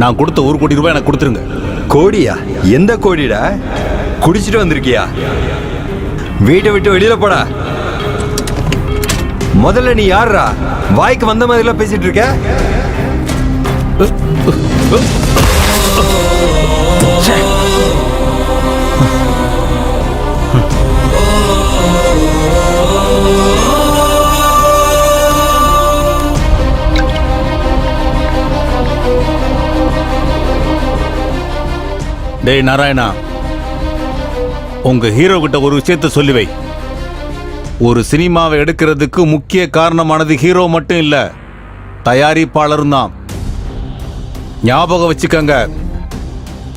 நான் கொடுத்த ஒரு கோடி ரூபாய் எனக்கு கொடுத்துருங்க. கோடியா? எந்த கோடிடா? குடிச்சிட்டு வந்திருக்கியா? வீட்டை விட்டு வெளியில போடா. முதல்ல நீ யாருடா வாய்க்கு வந்த மாதிரிலாம் பேசிட்டு இருக்க? டேய் நாராயணா. உங்க ஹீரோ கிட்ட ஒரு விஷயத்த சொல்லி வை ஒரு சினிமாவை எடுக்கிறதுக்கு முக்கிய காரணமானது ஹீரோ மட்டும் இல்ல தயாரிப்பாளரும் தான் ஞாபகம் வச்சுக்கங்க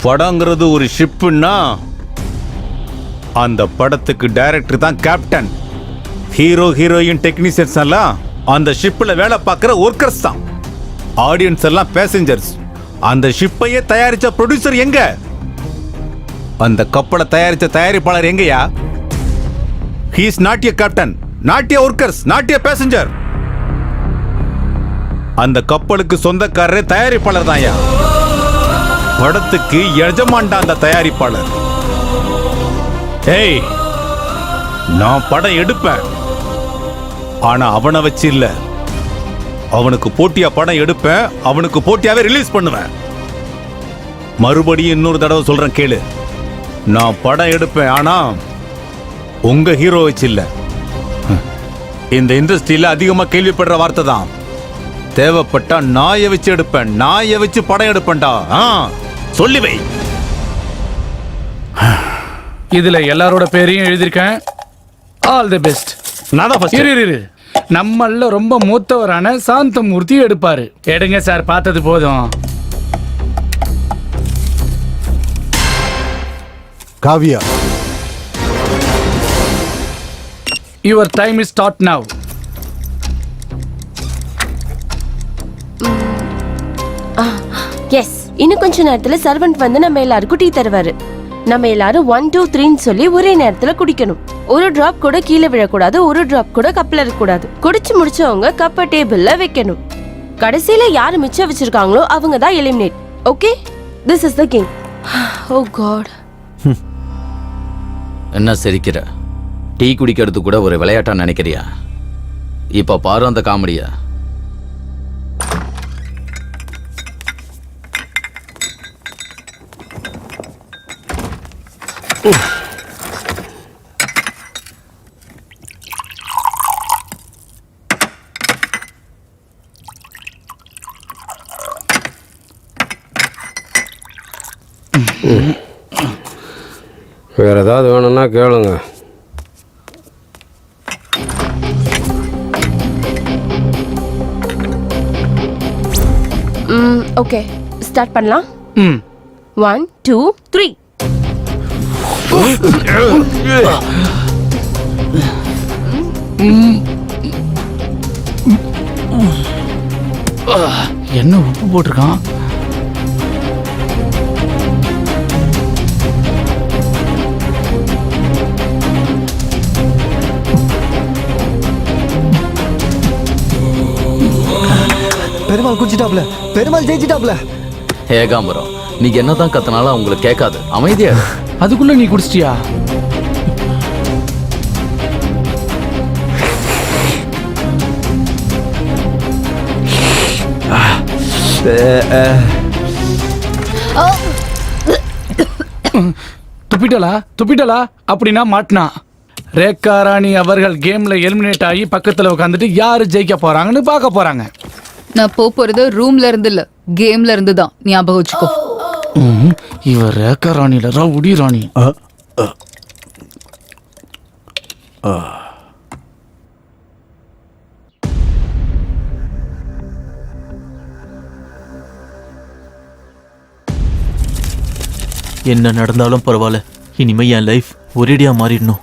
படங்கிறது ஒரு ஷிப்புன்னா அந்த படத்துக்கு டைரக்டர் தான் கேப்டன். ஹீரோ ஹீரோயின் டெக்னீஷியன்ஸ் எல்லாம் அந்த ஷிப்பில் வேலை பார்க்குற ஒர்க்கர்ஸ் தான். ஆடியன்ஸ் எல்லாம் பேசஞ்சர்ஸ். அந்த ஷிப்பையே தயாரித்த ப்ரொடியூசர் எங்கே? அந்த கப்பலை தயாரிச்ச தயாரிப்பாளர் எங்கயா ஹீஸ் நாட்டிய கேப்டன் நாட்டிய ஒர்க்கர்ஸ் நாட்டிய பேசஞ்சர் அந்த கப்பலுக்கு சொந்தக்காரரே தயாரிப்பாளர் தான்யா. படத்துக்கு எஜமான்டா அந்த தயாரிப்பாளர். ஏய் நான் படம் எடுப்பேன். ஆனா அவனை வச்சு இல்ல. அவனுக்கு போட்டியா படம் எடுப்பேன் அவனுக்கு போட்டியாவே ரிலீஸ் பண்ணுவேன். மறுபடியும் இன்னொரு தடவை சொல்றேன் கேளு. நான் படம் எடுப்பேன் ஆனா உங்க ஹீரோ வச்சு இல்ல. இந்த இண்டஸ்ட்ரியில அதிகமா கேள்விப்படுற வார்த்தை தான். தேவைப்பட்டா நாயை வச்சு எடுப்பேன் நாயை வச்சு படம் எடுப்பேன்டா. ஆ, சொல்லி வை. இதுல எல்லாரோட பேரையும் எழுதியிருக்கேன். ஆல் தி பெஸ்ட் நான் தான் first. இரு இரு, இரு. நம்மள ரொம்ப மூத்தவரான சாந்தமூர்த்தி எடுப்பாரு. எடுங்க சார் பார்த்தது போதும். Kavya. Your time is start now yes இன்னும் கொஞ்ச நேரத்துல சர்வெண்ட் வந்து நம்ம எல்லாருக்கும் டீ தருவாரு. நம்ம எல்லாரும் ஒன் டூ த்ரீன்னு சொல்லி ஒரே நேரத்துல குடிக்கணும். ஒரு டிராப் கூட கீழே விழக்கூடாது ஒரு டிராப் கூட கப்ல இருக்கக்கூடாது. குடிச்சு முடிச்சவங்க கப்பை டேபிள்ல வைக்கணும். கடைசியில யாரு மிச்சம் வச்சிருக்காங்களோ அவங்க தான் eliminate okay this is the king oh god என்ன சிரிக்கிற? டீ குடிக்கிறது கூட ஒரு விளையாட்டா நினைக்கிறியா? இப்ப பாரு அந்த காமெடியா. வேறு ஏதாவது வேணும்னா கேளுங்க. ஓகே. ஸ்டார்ட் பண்ணலாம். ம். ஒன் டூ த்ரீ என்ன உப்பு போட்டிருக்கான்? பெருமாள் குடிச்சிட்டாப்ல பெருமாள் ஜெயிச்சிட்டாப்ல. ஏகாம்பரம் நீ என்னதான் கத்தனாலும் அவங்களுக்கு கேட்காது. அமைதியா. அதுக்குள்ள நீ குடிச்சிட்டியா? துப்பிட்டலா துப்பிட்டலா அப்படின்னா மாட்டினா. ரேகா ராணி அவர்கள் கேம்ல எலிமினேட் ஆகி பக்கத்துல உட்காந்துட்டு யாரு ஜெயிக்க போறாங்கன்னு பார்க்க போறாங்க. நான் போக போறது ரூம்ல இருந்து இல்ல கேம்ல இருந்து தான் ஞாபகம் வச்சுக்கோ. ம், இவ ரேகா ராணில ரவுடி ராணி. என்ன நடந்தாலும் பரவாயில்ல. இனிமே என் லைஃப் ஒரேடியா மாறிடணும்.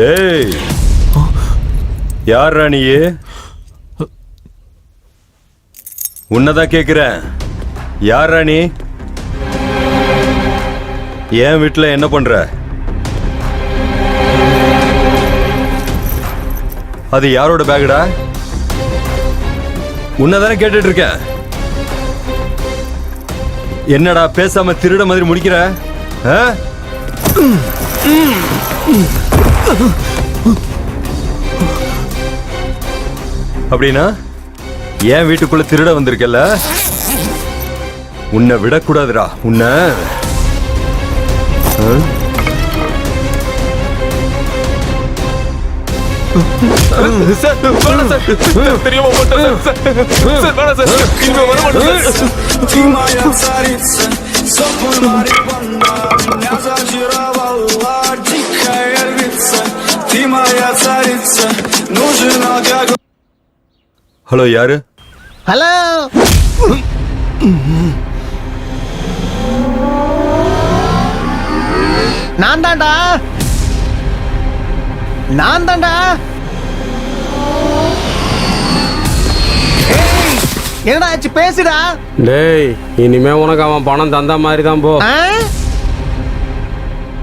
டேய். யார் ராணியே உன்னதான் கேட்குறேன் யார் ராணி ஏன் வீட்டுல என்ன பண்ற? அது யாரோட பேக்குடா உன்னதானே கேட்டுட்டு இருக்கேன் என்னடா பேசாம திருட மாதிரி முடிக்கிற ஆ? அப்படின்னா என் வீட்டுக்குள்ள திருட வந்திருக்கல உன்னை விடக்கூடாதுடா உன்னை. ஆ? ஹலோ யாரு ஹலோ நான் தான்டா நான் தான்டா என்னடா ஆச்சு? பேசுடா. டேய் இனிமே உனக்கு அவன் பணம் தந்த மாதிரி தான் போ?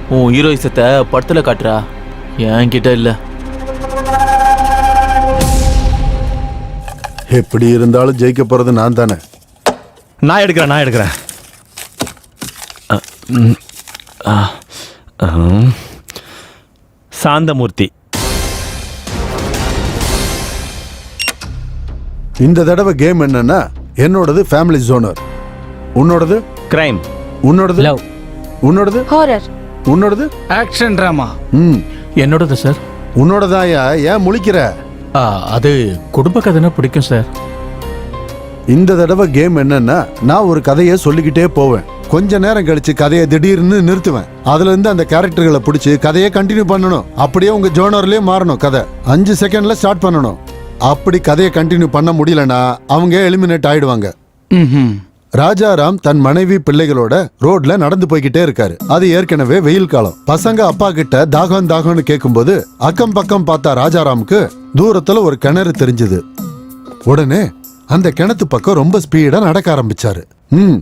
உன் ஹீரோயிசத்தை படத்துல காட்டுறா. என்கிட்ட இல்ல. எப்படி இருந்தாலும் ஜெயிக்க போறது நான் தானே? நான் எடுக்கிறேன் நான் எடுக்கிறேன். சாந்தமூர்த்தி. இந்த தடவை கேம் என்னன்னா என்னோடது ஃபேமிலி ஜோனர் உன்னோடது? கிரைம் உன்னோடது? உன்னோடது? ஹாரர் உன்னோடது? ஆக்ஷன் டிராமா ம். என்னோடது சார் உன்னோடதாயா? ஏன் முழிக்கிற? அது குடும்ப கதைனா பிடிக்கும் சார் இந்த தடவை கேம் என்னன்னா நான் ஒரு கதையை சொல்லிக்கிட்டே போவேன். கொஞ்ச நேரம் கழிச்சு கதையை திடீர்னு நிறுத்துவேன். அதுல இருந்து அந்த கேரக்டர்களை பிடிச்சி கதையை கண்டினியூ பண்ணணும். அப்படியே உங்க ஜோனர்லயே மாறணும் கதை. அஞ்சு செகண்ட்ல ஸ்டார்ட் பண்ணணும். அப்படி கதையை கண்டினியூ பண்ண முடியலனா அவங்க எலிமினேட் ஆயிடுவாங்க. ராஜாராம் தன் மனைவி பிள்ளைகளோட ரோட்ல நடந்து போய்கிட்டே இருக்காரு. அது ஏற்கனவே வெயில் காலம். பசங்க அப்பா கிட்ட தாகம் தாகம்னு கேட்கும்போது அக்கம் பக்கம் பார்த்தா ராஜாராமுக்கு தூரத்துல ஒரு கிணறு தெரிஞ்சது. உடனே அந்த கிணத்து பக்கம் ரொம்ப ஸ்பீடா நடக்க ஆரம்பிச்சாரு. ம்.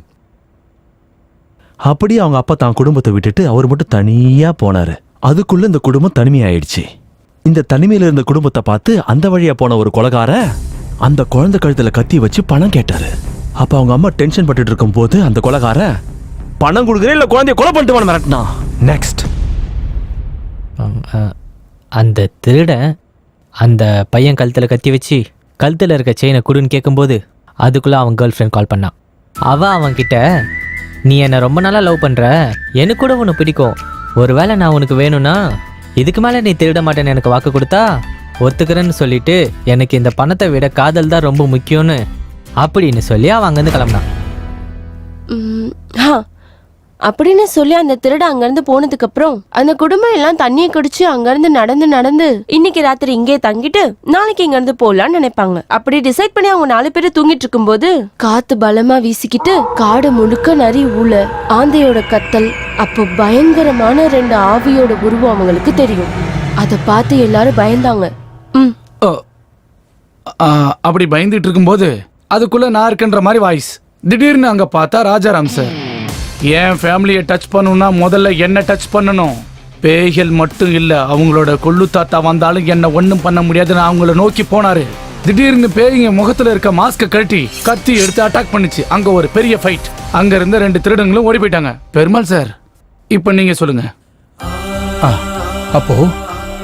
அப்படியே அவங்க அப்பா தான் குடும்பத்தை விட்டுட்டு அவர் மட்டும் தனியா போனாரு. அதுக்குள்ள இந்த குடும்பம் தனிமையாயிடுச்சு. இந்த தனிமையில இருந்த குடும்பத்தை பார்த்து அந்த வழியா போன ஒரு கொலகார அந்த குழந்தை கழுத்துல கத்தி வச்சு பணம் கேட்டாரு. அப்ப அவங்க அம்மா டென்ஷன் பட்டுட்டு இருக்கும்போது அந்த கொலகார பணம் கொடுக்குறேன் இல்ல குழந்தைய கொலை பண்ணிட்டு மிரட்டினா? நெக்ஸ்ட் அந்த திருடன் அந்த பையன் கழுத்தில் கத்தி வச்சு கழுத்தில் இருக்க செயினை குடுன்னு கேட்கும்போது அதுக்குள்ளே அவன் கேர்ள் ஃப்ரெண்ட் கால் பண்ணான் அவள் அவன்கிட்ட நீ என்னை ரொம்ப நாளாக லவ் பண்ணுற எனக்கு கூட உனக்கு பிடிக்கும். ஒருவேளை நான் உனக்கு வேணும்னா இதுக்கு மேலே நீ திருட மாட்டேன்னு எனக்கு வாக்கு கொடுத்தா ஒத்துக்கிறேன்னு சொல்லிட்டு எனக்கு இந்த பணத்தை விட காதல் தான் ரொம்ப முக்கியம்னு அப்படின்னு சொல்லி அவன் அங்கேருந்து கிளம்புனான். அப்படின்னு சொல்லி அந்த திருட அங்கிருந்து போனதுக்கு அப்புறம் அந்த குடும்பம் எல்லாம் தண்ணியை குடிச்சு அங்கிருந்து நடந்து நடந்து இன்னைக்கு ராத்திரி இங்கே தங்கிட்டு நாளைக்கு இங்க இருந்து போலாம்னு நினைப்பாங்க அப்படி டிசைட் பண்ணி அவங்க நாலு பேரும் தூங்கிட்டு இருக்கும்போது காத்து பலமா வீசிக்கிட்டு காடு முழுக்க நரி ஊழ ஆந்தையோட கத்தல் அப்போ பயங்கரமான ரெண்டு ஆவியோட உருவம் அவங்களுக்கு தெரியும் அதை பார்த்து எல்லாரும் பயந்தாங்க ம் ஓ. ஆ, அப்படி பயந்துட்டு இருக்கும்போது அதுக்குள்ள நான் இருக்கன்ற மாதிரி வாய்ஸ். திடீர்னு அங்க பார்த்தா ராஜாராம் சார். என் ஃபேமிலியை டச் பண்ணணும்னா முதல்ல என்ன டச் பண்ணணும். பேய்கள் மட்டும் இல்ல அவங்களோட கொள்ளு தாத்தா வந்தாலும் என்ன ஒண்ணும் பண்ண முடியாதுன்னு அவங்கள நோக்கி போனாரு. திடீர்னு பேய்ங்க முகத்துல இருக்க மாஸ்க கழட்டி கத்தி எடுத்து அட்டாக் பண்ணுச்சு. அங்க ஒரு பெரிய ஃபைட் அங்க இருந்த ரெண்டு திருடங்களும் ஓடி போயிட்டாங்க. பெருமாள் சார் இப்போ நீங்க சொல்லுங்க. ஆ, அப்போ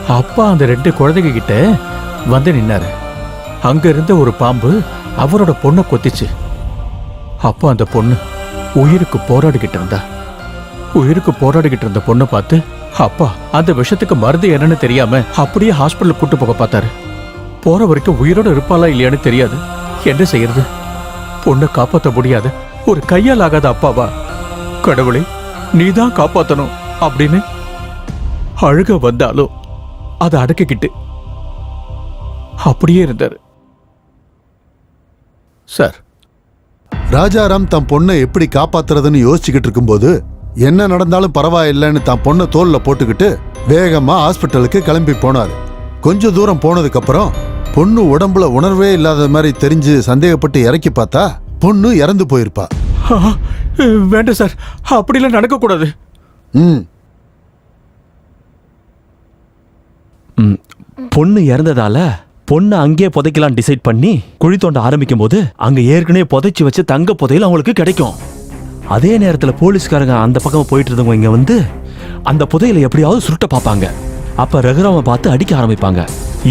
அப்பா அந்த ரெண்டு குழந்தைங்க கிட்ட வந்து நின்னாரு. அங்க இருந்த ஒரு பாம்பு அவரோட பொண்ணை கொத்திச்சு. அப்போ அந்த பொண்ணு உயிருக்கு போராடிக்கிட்டு இருந்தா. உயிருக்கு போராடிக்கிட்டு இருந்த பொண்ணை பார்த்து அப்பா அந்த விஷத்துக்கு மருந்து என்னன்னு தெரியாம அப்படியே ஹாஸ்பிட்டல் கூட்டு போக பார்த்தாரு. போற வரைக்கும் உயிரோட இருப்பாளா இல்லையான்னு தெரியாது. என்ன செய்யறது? பொண்ணை காப்பாத்த முடியாது. ஒரு கையால் ஆகாத அப்பாவா? கடவுளே நீதான் காப்பாத்தணும் அப்படின்னு அழுக வந்தாலும் அதை அடக்கிக்கிட்டு அப்படியே இருந்தாரு. சார். ராஜாராம் தன் பொண்ணை எப்படி காப்பாத்துறதுன்னு யோசிச்சுக்கிட்டு இருக்கும்போது என்ன நடந்தாலும் பரவாயில்லைன்னு தான் பொண்ணை தோல்ல போட்டுக்கிட்டு வேகமா ஹாஸ்பிட்டலுக்கு கிளம்பி போனாரு. கொஞ்ச தூரம் போனதுக்கு அப்புறம் பொண்ணு உடம்புல உணர்வே இல்லாத மாதிரி தெரிஞ்சு சந்தேகப்பட்டு இறக்கி பார்த்தா பொண்ணு இறந்து போயிருப்பா. வேண்டாம் சார் அப்படிலாம் நடக்கக்கூடாது. ம். ம், பொண்ணு இறந்ததால பொண்ணை அங்கேயே புதைக்கலாம் டிசைட் பண்ணி குழி தோண்ட ஆரம்பிக்கும் போது அங்க ஏற்கனவே புதைச்சி வச்ச தங்க புதையல் அவங்களுக்கு கிடைக்கும். அதே நேரத்துல போலீஸ்காரங்க அந்த பக்கம் போயிட்டு இருந்தவங்க இங்க வந்து அந்த புதையில எப்படியாவது சுருட்ட பார்ப்பாங்க. அப்ப ரகுராம பார்த்து அடிக்க ஆரம்பிப்பாங்க.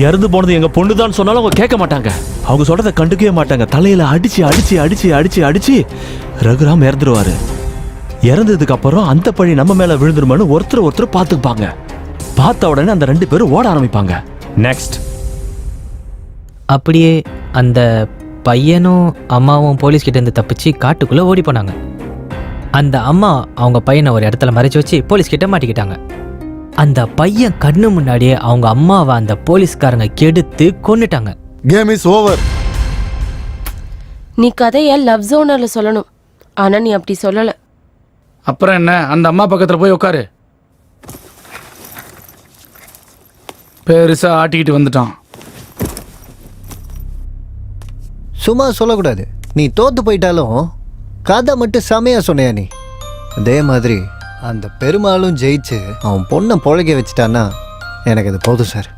இறந்து போனது எங்க பொண்ணு தான் சொன்னாலும் அவங்க கேட்க மாட்டாங்க. அவங்க சொல்றதை கண்டுக்கவே மாட்டாங்க. தலையில அடிச்சு அடிச்சு அடிச்சு அடிச்சு அடிச்சு ரகுராம் இறந்துருவாரு. இறந்ததுக்கு அப்புறம் அந்த பழி நம்ம மேல விழுந்துருமான்னு ஒருத்தர் ஒருத்தர் பார்த்துப்பாங்க. பார்த்த உடனே அந்த ரெண்டு பேரும் ஓட ஆரம்பிப்பாங்க. நெக்ஸ்ட் அப்படியே அந்த பையனும் அம்மாவும் போலீஸ் கிட்ட இருந்து தப்பிச்சு காட்டுக்குள்ள ஓடி போனாங்க. அந்த அம்மா அவங்க பையனை ஒரு இடத்துல மறைச்சு வச்சு போலீஸ் கிட்ட மாட்டிக்கிட்டாங்க. அந்த பையன் கண்ணு முன்னாடியே அவங்க அம்மாவை அந்த போலீஸ்காரங்க கெடுத்து கொன்னுட்டாங்க. கேம் இஸ் ஓவர் நீ கதைய லவ் ஜோனர்ல சொல்லணும். ஆனா நீ அப்படி சொல்லல. அப்புறம் என்ன? அந்த அம்மா பக்கத்தில் போய் உட்காரு பெருசா ஆட்டிக்கிட்டு வந்துட்டான். சும்மா சொல்லக்கூடாது. நீ தோத்து போயிட்டாலும் கதை மட்டும் செமையாக சொன்னையா நீ? அதே மாதிரி அந்த பெருமாளும் ஜெயிச்சு அவன் பொண்ணை பொழைக்க வச்சுட்டான்னா எனக்கு அது போதும் சார்.